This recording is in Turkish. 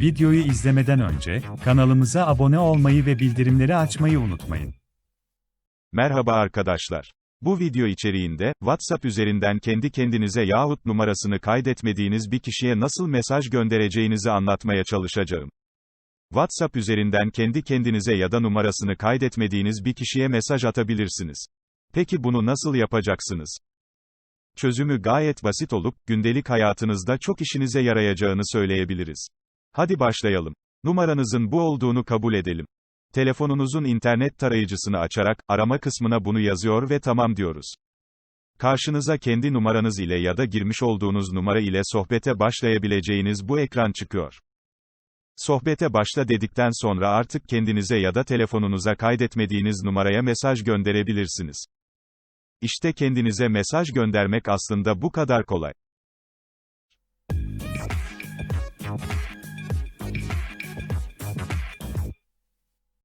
Videoyu izlemeden önce, kanalımıza abone olmayı ve bildirimleri açmayı unutmayın. Merhaba arkadaşlar. Bu video içeriğinde, WhatsApp üzerinden kendi kendinize yahut numarasını kaydetmediğiniz bir kişiye nasıl mesaj göndereceğinizi anlatmaya çalışacağım. WhatsApp üzerinden kendi kendinize ya da numarasını kaydetmediğiniz bir kişiye mesaj atabilirsiniz. Peki bunu nasıl yapacaksınız? Çözümü gayet basit olup, gündelik hayatınızda çok işinize yarayacağını söyleyebiliriz. Hadi başlayalım. Numaranızın bu olduğunu kabul edelim. Telefonunuzun internet tarayıcısını açarak, arama kısmına bunu yazıyor ve tamam diyoruz. Karşınıza kendi numaranız ile ya da girmiş olduğunuz numara ile sohbete başlayabileceğiniz bu ekran çıkıyor. Sohbete başla dedikten sonra artık kendinize ya da telefonunuza kaydetmediğiniz numaraya mesaj gönderebilirsiniz. İşte kendinize mesaj göndermek aslında bu kadar kolay.